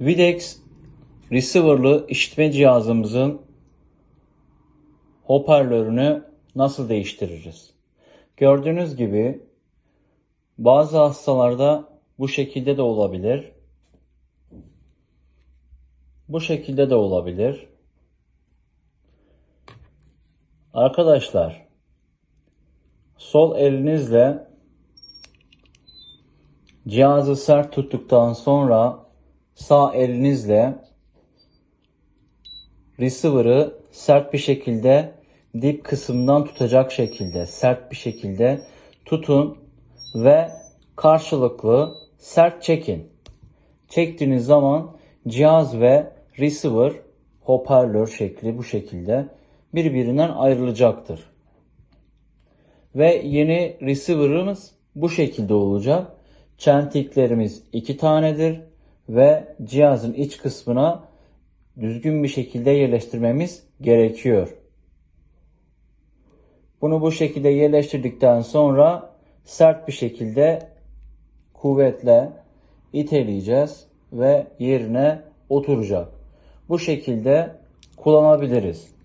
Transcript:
Videx receiver'lı işitme cihazımızın hoparlörünü nasıl değiştiririz? Gördüğünüz gibi bazı hastalarda bu şekilde de olabilir. Bu şekilde de olabilir. Arkadaşlar sol elinizle cihazı sert tuttuktan sonra sağ elinizle receiver'ı sert bir şekilde dip kısımdan tutacak şekilde sert bir şekilde tutun ve karşılıklı sert çekin. Çektiğiniz zaman cihaz ve receiver hoparlör şekli bu şekilde birbirinden ayrılacaktır. Ve yeni receiver'ımız bu şekilde olacak. Çentiklerimiz iki tanedir ve cihazın iç kısmına düzgün bir şekilde yerleştirmemiz gerekiyor. Bunu bu şekilde yerleştirdikten sonra sert bir şekilde kuvvetle iteleyeceğiz ve yerine oturacak. Bu şekilde kullanabiliriz.